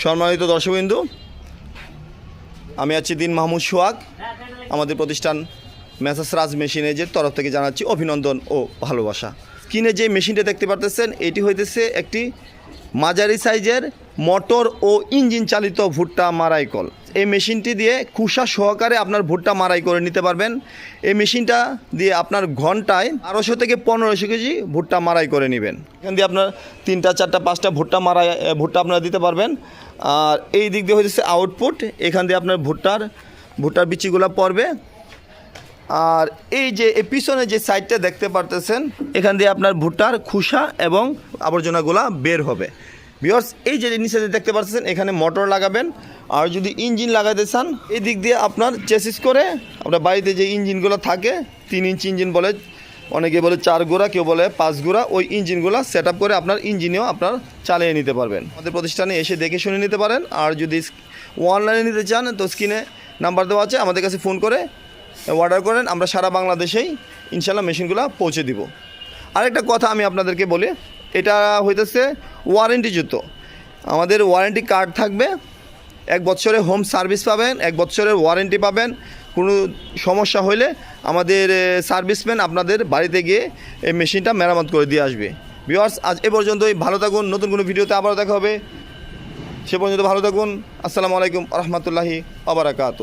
সম্মানিত দর্শকবিন্দু, আমি আছি দিন মাহমুদ সোহাগ, আমাদের প্রতিষ্ঠান মেসাস রাজ মেশিনেজের তরফ থেকে জানাচ্ছি অভিনন্দন ও ভালোবাসা। কিনে যে মেশিনটা দেখতে পারতেছেন, এটি হইতেছে একটি মাঝারি সাইজের মোটর ও ইঞ্জিন চালিত ভুট্টা মারাই কল। এই মেশিনটি দিয়ে কুষা সহকারে আপনার ভুট্টা মারাই করে নিতে পারবেন। এই মেশিনটা দিয়ে আপনার ঘন্টায় বারোশো থেকে পনেরোশো কেজি ভুট্টা মারাই করে নেবেন। এখান দিয়ে আপনার তিনটা, চারটা, পাঁচটা ভুট্টা মারাই ভুট্টা আপনারা দিতে পারবেন। আর এই দিক দিয়ে হচ্ছে আউটপুট এখান দিয়ে আপনার ভুট্টার ভুট্টার বিচিগুলো পড়বে। আর এই যে পিছনে যে সাইডটা দেখতে পারতেছেন, এখান দিয়ে আপনার ভুট্টার খুসা এবং আবর্জনাগুলা বের হবে। বিকজ এই যে নিচে দেখতে পাচ্ছেন এখানে মোটর লাগাবেন। আর যদি ইঞ্জিন লাগাতে চান এই দিক দিয়ে আপনার চেসিস করে, আপনার বাড়িতে যে ইঞ্জিনগুলো থাকে, তিন ইঞ্চ ইঞ্জিন বলে, অনেকে বলে চার গোড়া, কেউ বলে পাঁচ গোড়া, ওই ইঞ্জিনগুলো সেট করে আপনার ইঞ্জিনেও আপনার চালিয়ে নিতে পারবেন। আমাদের প্রতিষ্ঠানে এসে দেখে শুনে নিতে পারেন। আর যদি অনলাইনে নিতে চান, তো স্ক্রিনে নাম্বার দেওয়া আছে, আমাদের কাছে ফোন করে অর্ডার করেন, আমরা সারা বাংলাদেশেই ইনশাল্লাহ মেশিনগুলো পৌঁছে দিব। আরেকটা কথা আমি আপনাদেরকে বলি, এটা হইতেছে ওয়ারেন্টিযুক্ত আমাদের ওয়ারেন্টি কার্ড থাকবে, এক বছরের হোম সার্ভিস পাবেন, এক বছরের ওয়ারেন্টি পাবেন, কোনো সমস্যা হলে আমাদের সার্ভিসম্যান আপনাদের বাড়িতে গিয়ে এই মেশিনটা মেরামত করে দিয়ে আসবে। বিয়ার্স আজ এ পর্যন্তই, ভালো থাকুন, নতুন কোনো ভিডিওতে আবারও দেখা হবে। সে পর্যন্ত ভালো থাকুন, আসসালামু আলাইকুম রহমতুল্লাহি আবরাকাত।